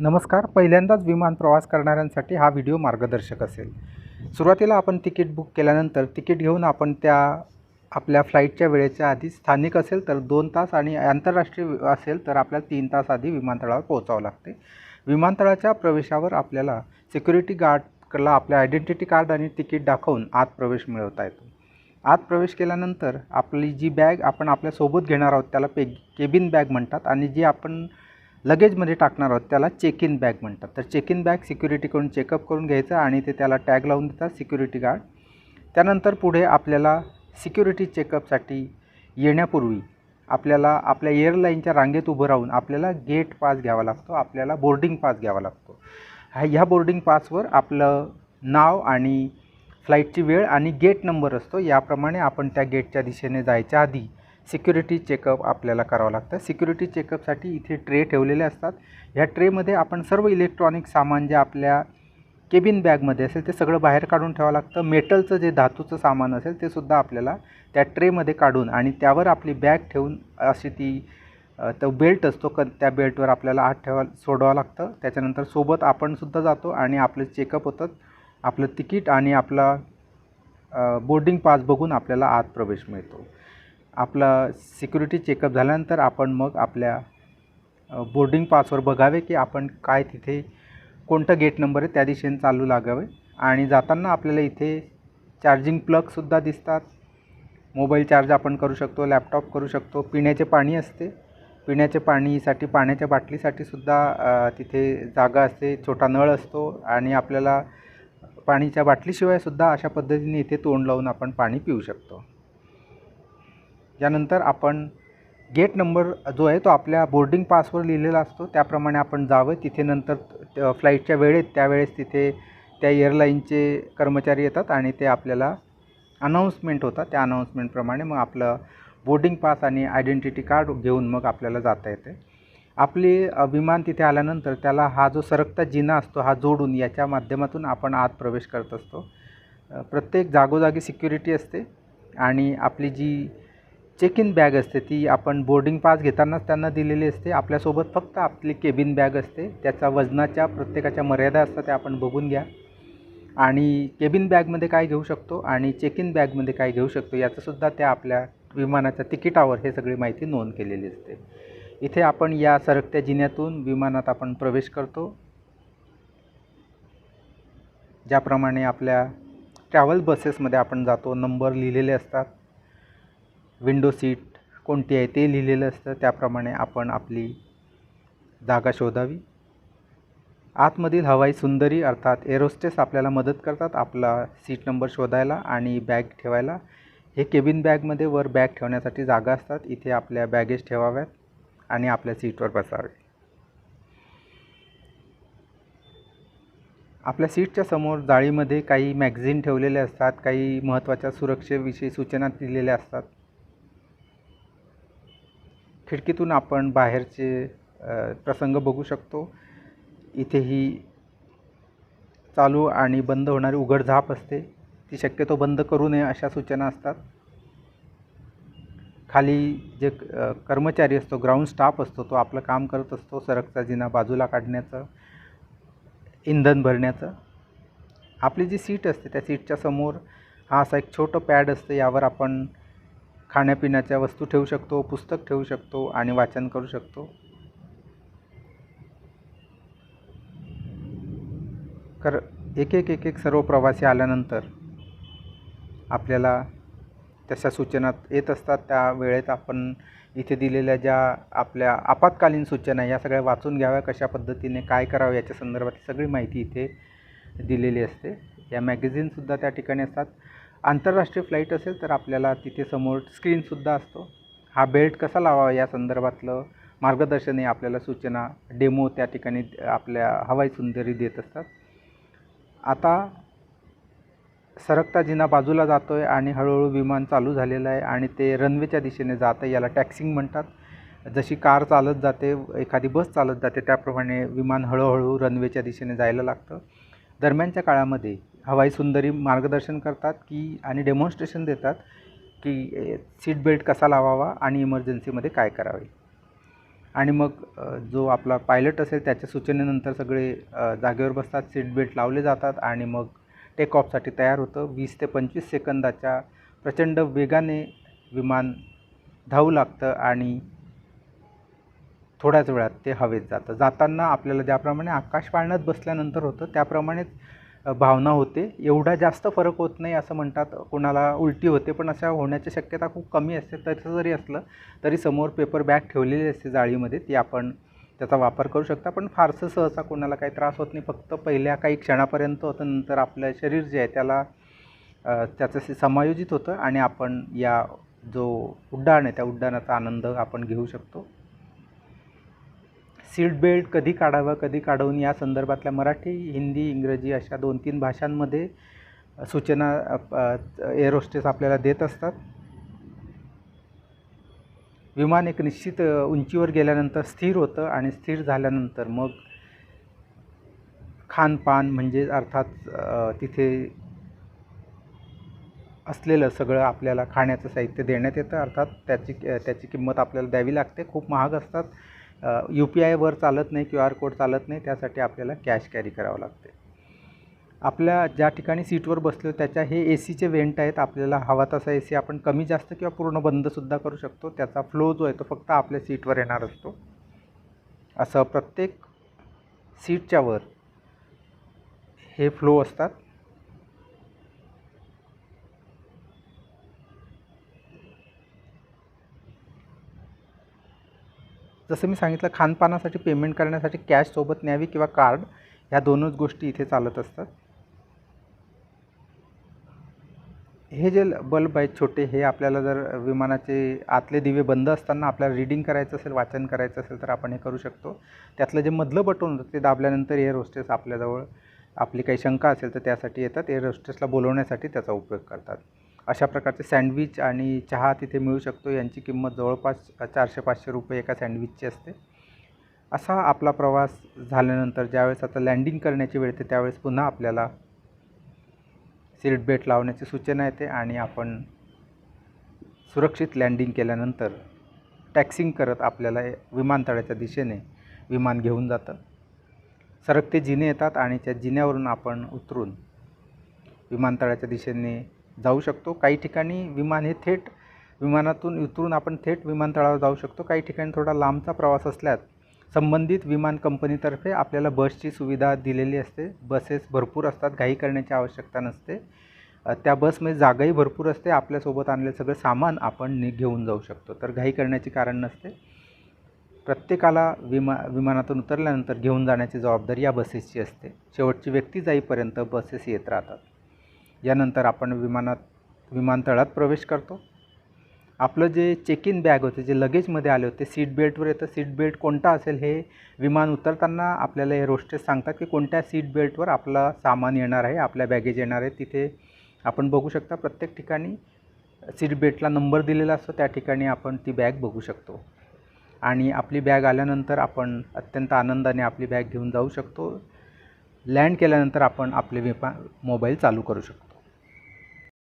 नमस्कार. पहिल्यांदाच विमान प्रवास करणाऱ्यांसाठी हा व्हिडिओ मार्गदर्शक असेल. सुरुवातीला आपण तिकीट बुक केल्यानंतर तिकीट घेऊन आपण त्या आपल्या फ्लाईटच्या वेळेच्या आधी स्थानिक असेल तर दोन तास आणि आंतरराष्ट्रीय असेल तर आपल्याला तीन तास आधी विमानतळावर पोहोचावं लागते. विमानतळाच्या प्रवेशावर आपल्याला सिक्युरिटी गार्डला आपल्या आयडेंटिटी कार्ड आणि तिकीट दाखवून आत प्रवेश मिळवता येतो. आत प्रवेश केल्यानंतर आपली जी बॅग आपण आपल्यासोबत घेणार आहोत त्याला पे केबिन बॅग म्हणतात आणि जी आपण लगेजमध्ये टाकणार आहोत त्याला चेक इन बॅग म्हणतात. तर चेक इन बॅग सिक्युरिटीकडून चेकअप करून घ्यायचं आणि ते त्याला टॅग लावून देतात सिक्युरिटी गार्ड त्यानंतर पुढे आपल्याला सिक्युरिटी चेकअपसाठी येण्यापूर्वी आपल्याला आपल्या एअरलाईनच्या रांगेत उभं राहून आपल्याला गेट पास घ्यावा लागतो आपल्याला बोर्डिंग पास घ्यावा लागतो. हा ह्या बोर्डिंग पासवर आपलं नाव आणि फ्लाईटची वेळ आणि गेट नंबर असतो. याप्रमाणे आपण त्या गेटच्या दिशेने जायच्या आधी सिक्युरिटी चेकअप आपल्याला करावं लागतं. सिक्युरिटी चेकअपसाठी इथे ट्रे ठेवलेले असतात. ह्या ट्रेमध्ये आपण सर्व इलेक्ट्रॉनिक सामान जे आपल्या केबिन बॅगमध्ये असेल ते सगळं बाहेर काढून ठेवावं लागतं. मेटलचं जे धातूचं सामान असेल ते सुद्धा आपल्याला त्या ट्रेमध्ये काढून आणि त्यावर आपली बॅग ठेवून अशी ती तो बेल्ट असतो क त्या बेल्टवर आपल्याला आत ठेवा सोडवावं लागतं. त्याच्यानंतर सोबत आपण सुद्धा जातो आणि आपलं चेकअप होतं. आपलं तिकीट आणि आपला बोर्डिंग पास बघून आपल्याला आत प्रवेश मिळतो. आपला सिक्युरिटी चेकअप झाल्यानंतर आपण मग आपल्या बोर्डिंग पासवर बघावे की आपण काय तिथे कोणतं गेट नंबर आहे त्या दिशेने चालू लागावे. आणि जाताना आपल्याला इथे चार्जिंग प्लगसुद्धा दिसतात. मोबाईल चार्ज आपण करू शकतो लॅपटॉप करू शकतो. पिण्याचे पाणी असते. पिण्याच्या पाणीसाठी पाण्याच्या बाटलीसाठी सुद्धा तिथे जागा असते. छोटा नळ असतो. आणि आपल्याला पाणीच्या बाटलीशिवायसुद्धा अशा पद्धतीने इथे तोंड लावून आपण पाणी पिऊ शकतो. यानंतर आपण गेट नंबर जो आहे तो आपल्या बोर्डिंग पासवर लिहिलेला असतो. त्याप्रमाणे आपण जावं. तिथे नंतर फ्लाईटच्या वेळेत त्यावेळेस तिथे त्या एअरलाईनचे कर्मचारी येतात आणि ते आपल्याला अनाऊन्समेंट होतात. त्या अनाऊन्समेंटप्रमाणे मग आपलं बोर्डिंग पास आणि आयडेंटिटी कार्ड घेऊन मग आपल्याला जाता येते. आपली विमान तिथे आल्यानंतर त्याला हा जो सरकता जिना असतो हा जोडून याच्या माध्यमातून आपण आत प्रवेश करत असतो. प्रत्येक जागोजागी सिक्युरिटी असते आणि आपली जी चेक इन बॅग असते ती आपण बोर्डिंग पास घेतानाच त्यांना दिलेली असते. आपल्यासोबत फक्त आपली केबिन बॅग असते. त्याचा वजनाच्या प्रत्येकाच्या मर्यादा असतात त्या आपण बघून घ्या. आणि केबिन बॅगमध्ये काय घेऊ शकतो आणि चेक इन बॅगमध्ये काय घेऊ शकतो याचंसुद्धा त्या आपल्या विमानाच्या तिकिटावर हे सगळी माहिती नोंद केलेली असते. इथे आपण या सरकत्या जिन्यातून विमानात आपण प्रवेश करतो. ज्याप्रमाणे आपल्या ट्रॅव्हल बसेसमध्ये आपण जातो नंबर लिहिलेले असतात. विंडो सीट कोणती आहे ते लिहिलेलं असतं. त्याप्रमाणे आपण आपली जागा शोधावी. आतमधील हवाई सुंदरी अर्थात एरोस्टेस आपल्याला मदत करतात आपला सीट नंबर शोधायला आणि बॅग ठेवायला. हे केबिन बॅगमध्ये वर बॅग ठेवण्यासाठी जागा असतात. इथे आपल्या बॅगेज ठेवाव्यात आणि आपल्या सीटवर बसावे. आपल्या सीटच्या समोर जाळीमध्ये काही मॅगझिन ठेवलेले असतात. काही महत्त्वाच्या सुरक्षेविषयी सूचना दिलेल्या असतात. खिडकीतून आपण बाहेरचे प्रसंग बघू शकतो. इथेही चालू आणि बंद होणारी उघडझाप असते. ती शक्यतो बंद करू नये अशा सूचना असतात. खाली जे कर्मचारी असतो ग्राउंड स्टाफ असतो तो आपलं काम करत असतो सरकचा जिना बाजूला काढण्याचं इंधन भरण्याचं. आपली जी सीट असते त्या सीटच्या समोर हा असा एक छोटं पॅड असतं यावर आपण खाण्यापिण्याच्या वस्तू ठेवू शकतो पुस्तक ठेवू शकतो आणि वाचन करू शकतो. कर एक एक एक एक सर्व प्रवासी आल्यानंतर आपल्याला तशा सूचना येत असतात. त्या वेळेत आपण इथे दिलेल्या ज्या आपल्या आपत्कालीन सूचना या सगळ्या वाचून घ्याव्या. कशा पद्धतीने काय करावं याच्या संदर्भात सगळी माहिती इथे दिलेली असते. या मॅगझिनसुद्धा त्या ठिकाणी असतात. आंतरराष्ट्रीय फ्लाईट असेल तर आपल्याला तिथे समोर स्क्रीनसुद्धा असतो. हा बेल्ट कसा लावावा या संदर्भातलं मार्गदर्शन हे आपल्याला सूचना डेमो त्या ठिकाणी आपल्या हवाई सुंदरी देत असतात. आता सरकता जिना बाजूला जातो आहे आणि हळूहळू विमान चालू झालेलं आहे आणि ते रनवेच्या दिशेने जात आहे. याला टॅक्सिंग म्हणतात. जशी कार चालत जाते एखादी बस चालत जाते त्याप्रमाणे विमान हळूहळू रनवेच्या दिशेने जायला लागतं. दरम्यानच्या काळामध्ये हवाई सुंदरी मार्गदर्शन करतात की आणि डेमॉन्स्ट्रेशन देतात की सीट बेल्ट कसा लावावा आणि इमर्जन्सीमध्ये काय करावे. आणि मग जो आपला पायलट असेल त्याच्या सूचनेनंतर सगळे जागेवर बसतात सीट बेल्ट लावले जातात आणि मग टेक ऑफसाठी तयार होतं. वीस ते पंचवीस सेकंदाच्या प्रचंड वेगाने विमान धावू लागतं आणि थोड्याच वेळात ते हवेत जातं. जाताना आपल्याला ज्याप्रमाणे आकाश पाळण्यात बसल्यानंतर होतं त्याप्रमाणेच भावना होते. एवढा जास्त फरक होत नाही असं म्हणतात. कोणाला उलटी होते पण अशा होण्याची शक्यता खूप कमी असते. तसं जरी असलं तरी समोर पेपर बॅग ठेवलेली असते जाळीमध्ये. ती आपण त्याचा वापर करू शकता. पण फारसं सहसा कोणाला काही त्रास होत नाही. फक्त पहिल्या काही क्षणापर्यंत होतं. नंतर आपलं शरीर जे आहे त्याला त्याचं समायोजित होतं आणि आपण या जो उड्डाण आहे त्या उड्डाणाचा आनंद आपण घेऊ शकतो. सीट बेल्ट कधी काढावं कधी काढून या संदर्भातल्या मराठी हिंदी इंग्रजी अशा दोन तीन भाषांमध्ये सूचना एअर होस्टेस आपल्याला देत असतात. विमान एक निश्चित उंचीवर गेल्यानंतर स्थिर होतं आणि स्थिर झाल्यानंतर मग खानपान म्हणजे अर्थात तिथे असलेलं सगळं आपल्याला खाण्याचं साहित्य देण्यात येतं. अर्थात त्याची त्याची किंमत आपल्याला द्यावी लागते. खूप महाग असतात. यू पी आयवर चालत नाही क्यू आर कोड चालत नाही त्यासाठी आपल्याला कॅश कॅरी करावं लागते. आपल्या ज्या ठिकाणी सीटवर बसलो त्याच्या हे ए सीचे वेंट आहेत आपल्याला हवा तसा ए सी आपण कमी जास्त किंवा पूर्ण बंदसुद्धा करू शकतो. त्याचा फ्लो जो आहे तो फक्त आपल्या सीटवर येणार असतो. असं प्रत्येक सीटच्यावर हे फ्लो असतात. जसं मी सांगितलं खानपानासाठी पेमेंट करण्यासाठी कॅशसोबत न्यावी किंवा कार्ड ह्या दोनच गोष्टी इथे चालत असतात. हे जे बल्ब आहेत छोटे हे आपल्याला जर विमानाचे आतले दिवे बंद असताना आपल्याला रीडिंग करायचं असेल वाचन करायचं असेल तर आपण हे करू शकतो. त्यातलं जे मधलं बटन होतं ते दाबल्यानंतर एअर होस्टेस आपल्याजवळ आपली काही शंका असेल तर त्यासाठी येतात. एअर होस्टेसला बोलवण्यासाठी त्याचा उपयोग करतात. अशा प्रकारचे सँडविच आणि चहा तिथे मिळू शकतो. यांची किंमत जवळपास चारशे पाचशे रुपये एका सँडविचची असते. असा आपला प्रवास झाल्यानंतर ज्यावेळेस आता लँडिंग करण्याची वेळ येते त्यावेळेस पुन्हा आपल्याला सीट बेल्ट लावण्याची सूचना येते आणि आपण सुरक्षित लँडिंग केल्यानंतर टॅक्सिंग करत आपल्याला विमानतळाच्या दिशेने विमान घेऊन जातं. सरकते जिने येतात आणि त्या जिन्यावरून आपण उतरून विमानतळाच्या दिशेने जाऊ शकतो. काही ठिकाणी विमान हे थेट विमानातून उतरून आपण थेट विमानतळावर जाऊ शकतो. काही ठिकाणी थोडा लांबचा प्रवास असल्यास संबंधित विमान कंपनीतर्फे आपल्याला बसची सुविधा दिलेली असते. बसेस भरपूर असतात घाई करण्याची आवश्यकता नसते. त्या बसमध्ये जागाही भरपूर असते. आपल्यासोबत आणलेलं सगळं सामान आपण नि घेऊन जाऊ शकतो. तर घाई करण्याची कारण नसते. प्रत्येकाला विमा विमानातून उतरल्यानंतर घेऊन जाण्याची जबाबदारी या बसेसची असते. शेवटची व्यक्ती जाईपर्यंत बसेस येत राहतात. यानंतर आपण विमानात विमानतळात प्रवेश करतो. आपलं जे चेक इन बॅग होते जे लगेजमध्ये आले होते सीट बेल्टवर येतं. सीट बेल्ट कोणता असेल हे विमान उतरताना आपल्याला हे रोस्टेस सांगतात की कोणत्या सीट बेल्टवर आपलं सामान येणार आहे आपल्या बॅगेज येणार आहे. तिथे आपण बघू शकता प्रत्येक ठिकाणी सीट बेल्टला नंबर दिलेला असतो. त्या ठिकाणी आपण ती बॅग बघू शकतो. आणि आपली बॅग आल्यानंतर आपण अत्यंत आनंदाने आपली बॅग घेऊन जाऊ शकतो. लँड केल्यानंतर आपण आपले विमा मोबाईल चालू करू शकतो.